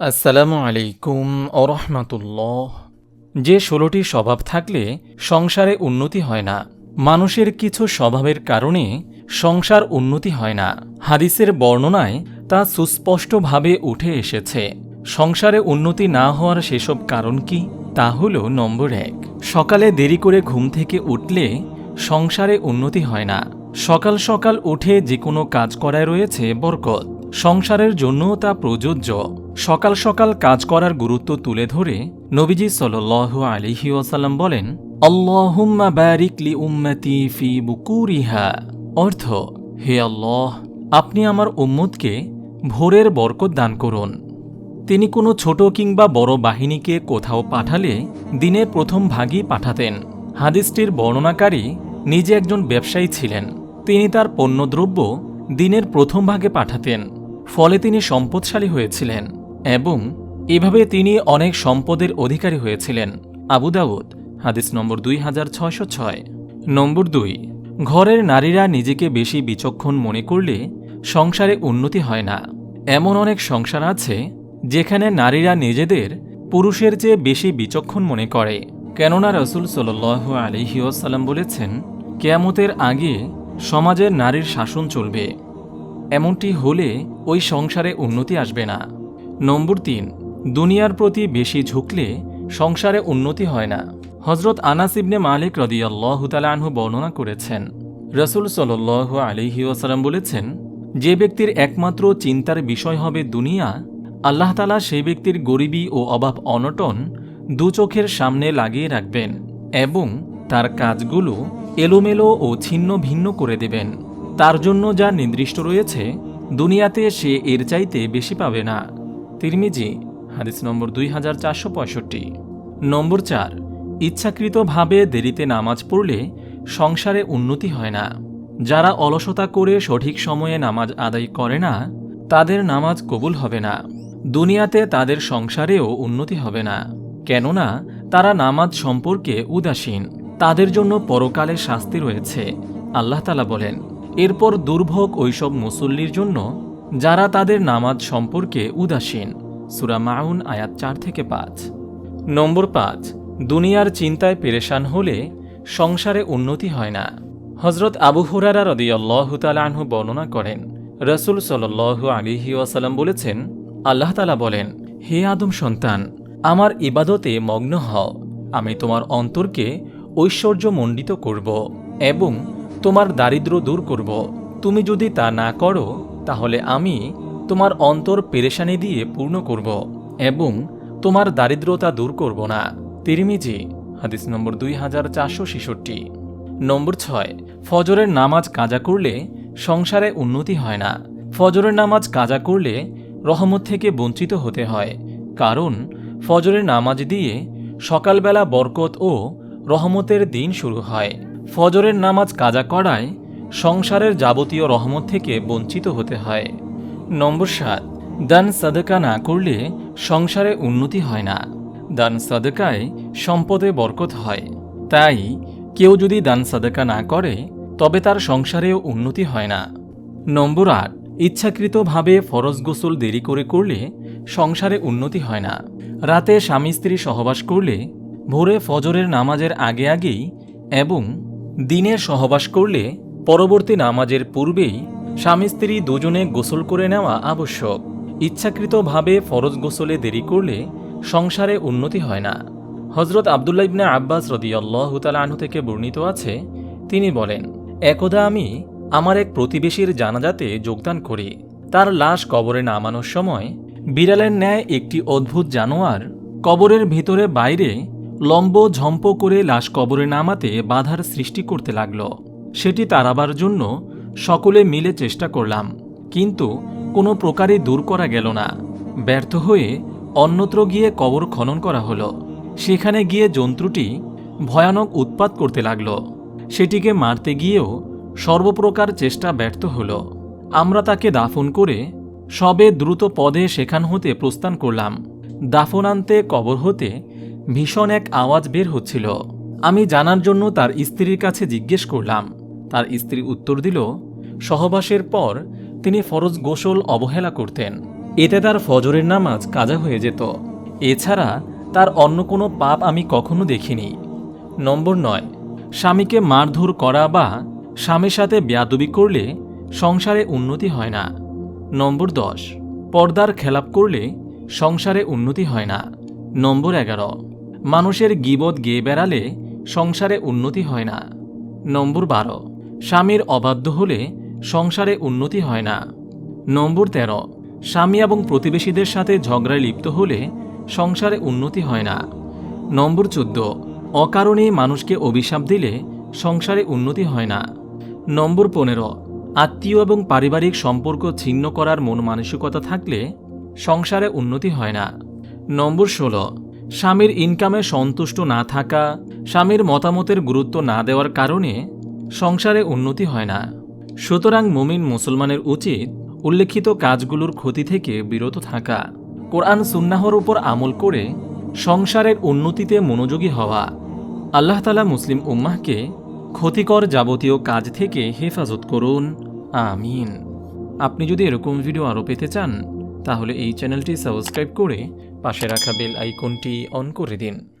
আসসালামু আলাইকুম অরহমাতুল্লাহ যে ষোলোটি স্বভাব থাকলে সংসারে উন্নতি হয় না। মানুষের কিছু স্বভাবের কারণে সংসার উন্নতি হয় না। হাদিসের বর্ণনায় তা সুস্পষ্টভাবে উঠে এসেছে। সংসারে উন্নতি না হওয়ার সেসব কারণ কি? তা হল নম্বর এক। সকালে দেরি করে ঘুম থেকে উঠলে সংসারে উন্নতি হয় না। সকাল সকাল উঠে যে কোনো কাজ করায় রয়েছে বরকত। সংসারের জন্যও তা প্রযোজ্য। সকাল সকাল কাজ করার গুরুত্ব তুলে ধরে নবীজি সাল আলিহি ওয়াসাল্লাম বলেন, আল্লাহুম্মা বারিক লি উম্মতি ফি বুকুরিহা। অর্থ, হে আল্লাহ, আপনি আমার উম্মতকে ভোরের বরকত দান করুন। তিনি কোনো ছোট কিংবা বড় বাহিনীকে কোথাও পাঠালে দিনের প্রথম ভাগই পাঠাতেন। হাদিসটির বর্ণনাকারী নিজে একজন ব্যবসায়ী ছিলেন। তিনি তার পণ্যদ্রব্য দিনের প্রথম ভাগে পাঠাতেন। ফলে তিনি সম্পদশালী হয়েছিলেন। এবং এভাবে তিনি অনেক সম্পদের অধিকারী হয়েছিলেন। আবু দাউদ, হাদিস নম্বর দুই হাজার ছয়শো ছয়। নম্বর দুই, ঘরের নারীরা নিজেকে বেশি বিচক্ষণ মনে করলে সংসারে উন্নতি হয় না। এমন অনেক সংসার আছে যেখানে নারীরা নিজেদের পুরুষের চেয়ে বেশি বিচক্ষণ মনে করে। কেননা রসুল সাল আলিহিউসাল্লাম বলেছেন, কেয়ামতের আগে সমাজের নারীর শাসন চলবে। এমনটি হলে ওই সংসারে উন্নতি আসবে না। নম্বর তিন, দুনিয়ার প্রতি বেশি ঝুঁকলে সংসারে উন্নতি হয় না। হজরত আনাস ইবনে মালিক রদিয়াল্লাহ আনহু বর্ণনা করেছেন, রসুল সাল আলিহি ওসালাম বলেছেন, যে ব্যক্তির একমাত্র চিন্তার বিষয় হবে দুনিয়া, আল্লাহ তালা সেই ব্যক্তির গরিবী ও অভাব অনটন দু চোখের সামনে লাগিয়ে রাখবেন এবং তার কাজগুলো এলোমেলো ও ছিন্ন ভিন্ন করে দেবেন। তার জন্য যা নির্দিষ্ট রয়েছে, দুনিয়াতে সে এর চাইতে বেশি পাবে না। তিরমিজি, হাদিস নম্বর দুই হাজার চারশো পঁয়ষট্টি। নম্বর চার, ইচ্ছাকৃতভাবে দেরিতে নামাজ পড়লে সংসারে উন্নতি হয় না। যারা অলসতা করে সঠিক সময়ে নামাজ আদায় করে না, তাদের নামাজ কবুল হবে না। দুনিয়াতে তাদের সংসারেও উন্নতি হবে না। কেননা, তারা নামাজ সম্পর্কে উদাসীন। তাদের জন্য পরকালে শাস্তি রয়েছে, আল্লাহ তালা বলেন। এরপর দুর্ভোগ ওইসব মুসল্লির জন্য যারা তাদের নামাজ সম্পর্কে উদাসীন। সুরা মাউন, আয়াত চার থেকে পাঁচ। নম্বর পাঁচ, দুনিয়ার চিন্তায় পেরেশান হলে সংসারে উন্নতি হয় না। হজরত আবু হুরারা রদিয়াল্লাহ আনহু বর্ণনা করেন, রসুল সাল আলিহি ওয়াসাল্লাম বলেছেন, আল্লাহ তালা বলেন, হে আদম সন্তান, আমার ইবাদতে মগ্ন হও। আমি তোমার অন্তরকে ঐশ্বর্যমণ্ডিত করব এবং তোমার দারিদ্র দূর করব। তুমি যদি তা না করো তাহলে আমি তোমার অন্তর পেরেশানি দিয়ে পূর্ণ করব এবং তোমার দারিদ্রতা দূর করব না। তিরিমিজি, হাদিস নম্বর দুই হাজার চারশো ছেষট্টি। নম্বর ছয়, ফজরের নামাজ কাজা করলে সংসারে উন্নতি হয় না। ফজরের নামাজ কাজা করলে রহমত থেকে বঞ্চিত হতে হয়। কারণ ফজরের নামাজ দিয়ে সকালবেলা বরকত ও রহমতের দিন শুরু হয়। ফজরের নামাজ কাজা করায় সংসারের যাবতীয় রহমত থেকে বঞ্চিত হতে হয়। নম্বর সাত, দান সাদকা না করলে সংসারে উন্নতি হয় না। দান সাদকায় সম্পদে বরকত হয়। তাই কেউ যদি দান সাদকা না করে, তবে তার সংসারেও উন্নতি হয় না। নম্বর আট, ইচ্ছাকৃতভাবে ফরজ গোসল দেরি করে করলে সংসারে উন্নতি হয় না। রাতে স্বামী স্ত্রী সহবাস করলে, ভোরে ফজরের নামাজের আগে আগেই এবং দিনের সহবাস করলে পরবর্তী নামাজের পূর্বেই স্বামী স্ত্রী দুজনে গোসল করে নেওয়া আবশ্যক। ইচ্ছাকৃতভাবে ফরজ গোসলে দেরি করলে সংসারে উন্নতি হয় না। হজরত আবদুল্লা ইবনে আব্বাস রদিয়াল্লাহ আনহু থেকে বর্ণিত আছে, তিনি বলেন, একদা আমি আমার এক প্রতিবেশীর জানাজাতে যোগদান করি। তার লাশ কবরে নামানোর সময় বিড়ালের ন্যায় একটি অদ্ভুত জানোয়ার কবরের ভিতরে বাইরে লম্ব ঝম্প করে লাশ কবরে নামাতে বাধার সৃষ্টি করতে লাগল। সেটি তাড়াবার জন্য সকলে মিলে চেষ্টা করলাম, কিন্তু কোনো প্রকারে দূর করা গেল না। ব্যর্থ হয়ে অন্যত্র গিয়ে কবর খনন করা হলো। সেখানে গিয়ে জন্তুটি ভয়ানক উৎপাত করতে লাগল। সেটিকে মারতে গিয়েও সর্বপ্রকার চেষ্টা ব্যর্থ হল। আমরা তাকে দাফন করে সবে দ্রুত পদে সেখান হতে প্রস্থান করলাম। দাফন আনতে কবর হতে ভীষণ এক আওয়াজ বের হচ্ছিল। আমি জানার জন্য তার স্ত্রীর কাছে জিজ্ঞেস করলাম তার স্ত্রী উত্তর দিল, সহবাসের পর তিনি ফরজ গোসল অবহেলা করতেন। এতে তার ফজরের নামাজ কাজা হয়ে যেত। এছাড়া তার অন্য কোনো পাপ আমি কখনো দেখিনি। নম্বর নয়, স্বামীকে মারধর করা বা স্বামীর সাথে বেয়াদবি করলে সংসারে উন্নতি হয় না। নম্বর দশ, পর্দার খেলাপ করলে সংসারে উন্নতি হয় না। নম্বর এগারো, মানুষের গিবদ গেয়ে বেড়ালে সংসারে উন্নতি হয় না। নম্বর বারো স্বামীর অবাধ্য হলে সংসারে উন্নতি হয় না। নম্বর তেরো, স্বামী এবং প্রতিবেশীদের সাথে ঝগড়ায় লিপ্ত হলে সংসারে উন্নতি হয় না। নম্বর চোদ্দ, অকারণে মানুষকে অভিশাপ দিলে সংসারে উন্নতি হয় না। নম্বর পনেরো, আত্মীয় এবং পারিবারিক সম্পর্ক ছিন্ন করার মন মানসিকতা থাকলে সংসারে উন্নতি হয় না। নম্বর ষোলো, স্বামীর ইনকামে সন্তুষ্ট না থাকা, স্বামীর মতামতের গুরুত্ব না দেওয়ার কারণে সংসারে উন্নতি হয় না। সুতরাং মুমিন মুসলমানের উচিত উল্লেখিত কাজগুলোর ক্ষতি থেকে বিরত থাকা। কোরআন সুন্নাহর উপর আমল করে সংসারের উন্নতিতে মনোযোগী হওয়া। আল্লাহ তালা মুসলিম উম্মাহকে ক্ষতিকর যাবতীয় কাজ থেকে হেফাজত করুন। আমিন। আপনি যদি এরকম ভিডিও আরও পেতে চান, তাহলে এই চ্যানেলটি সাবস্ক্রাইব করে পাশে রাখা বেল আইকনটি অন করে দিন।